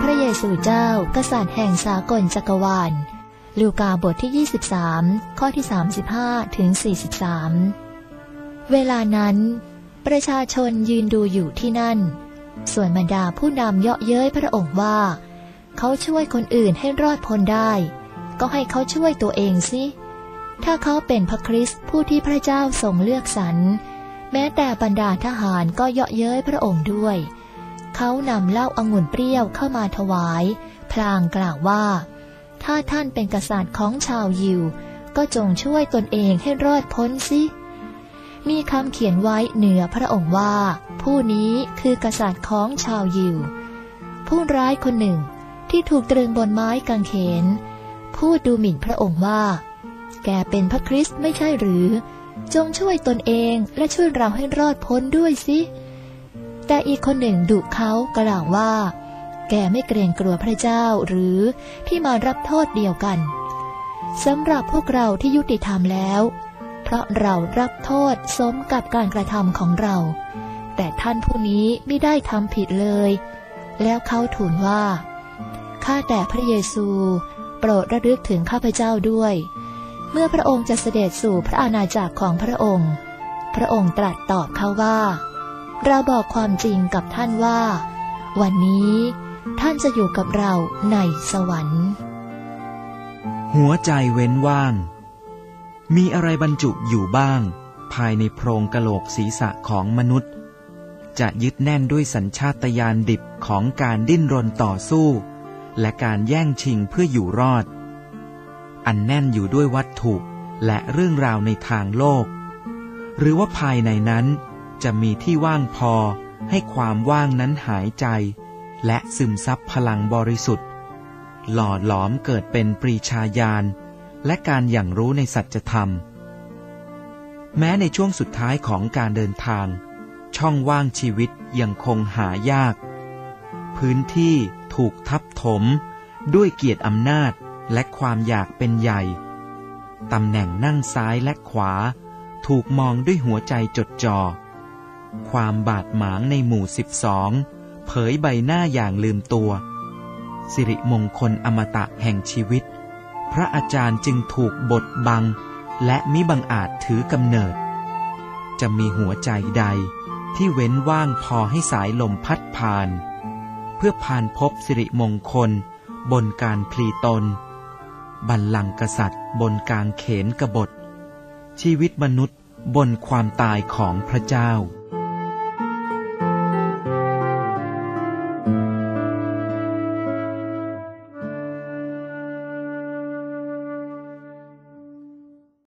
พระเยซูเจ้า กษัตริย์แห่งสากลจักรวาล ลูกาบทที่ 23 ข้อที่ 35 ถึง 43 เวลานั้น ประชาชนยืนดูอยู่ที่นั่น ส่วนบรรดาผู้นำเยาะเย้ยพระองค์ว่า เขาช่วยคนอื่นให้รอดพ้นได้ ก็ให้เขาช่วยตัวเองสิ ถ้าเขาเป็นพระคริสต์ผู้ที่พระเจ้าทรงเลือกสรร แม้แต่บรรดาทหารก็เยาะเย้ยพระองค์ด้วยเขานำเหล้าอางุ่นเปรี้ยวเข้ามาถวาย พลางกล่าวว่า ถ้าท่านเป็นกษัตริย์ของชาวยิว ก็จงช่วยตนเองให้รอดพ้นสิมีคำเขียนไว้เหนือพระองค์ว่า ผู้นี้คือกษัตริย์ของชาวยิว ผู้ร้ายคนหนึ่งที่ถูกตรึงบนไม้กางเขน พูดดูหมิ่นพระองค์ว่า แกเป็นพระคริสต์ไม่ใช่หรือ จงช่วยตนเองและช่วยเราให้รอดพ้นด้วยสิ แต่อีกคนหนึ่งดุเขากล่าวว่า แกไม่เกรงกลัวพระเจ้าหรือที่มารับโทษเดียวกันสำหรับพวกเราที่ยุติธรรมแล้ว เพราะเรารับโทษสมกับการกระทำของเรา แต่ท่านผู้นี้ไม่ได้ทำผิดเลย แล้วเขาทูลว่าข้าแต่พระเยซู โปรดระลึกถึงข้าพเจ้าด้วย เมื่อพระองค์จะเสด็จสู่พระอาณาจักรของพระองค์ พระองค์ตรัสตอบเขาว่า เราบอกความจริงกับท่านว่า วันนี้ท่านจะอยู่กับเราในสวรรค์ หัวใจเว้นว่าง มีอะไรบรรจุอยู่บ้าง ภายในโพรงกะโหลกศีรษะของมนุษย์ จะยึดแน่นด้วยสัญชาตญาณดิบของการดิ้นรนต่อสู้ และการแย่งชิงเพื่ออยู่รอด อันแน่นอยู่ด้วยวัตถุและเรื่องราวในทางโลก หรือว่าภายในนั้น จะมีที่ว่างพอให้ความว่างนั้นหายใจ และซึมซับพลังบริสุทธิ์ หล่อหลอมเกิดเป็นปรีชาญาณและการอย่างรู้ในสัจธรรม แม้ในช่วงสุดท้ายของการเดินทาง ช่องว่างชีวิตยังคงหายาก พื้นที่ถูกทับถม ด้วยเกียรติอำนาจและความอยากเป็นใหญ่ ตำแหน่งนั่งซ้ายและขวา ถูกมองด้วยหัวใจจดจอ่อ ความบาดหมางในหมู่สิบสองเผยใบหน้าอย่างลืมตัว สิริมงคลอมตะแห่งชีวิต พระอาจารย์จึงถูกบดบัง และมิบังอาจถือกำเนิด จะมีหัวใจใดที่เว้นว่างพอให้สายลมพัดผ่าน เพื่อผ่านพบสิริมงคล บนการพลีตน บัลลังกษัตริย์ บนกางเขนกบฏ ชีวิตมนุษย์บนความตายของพระเจ้า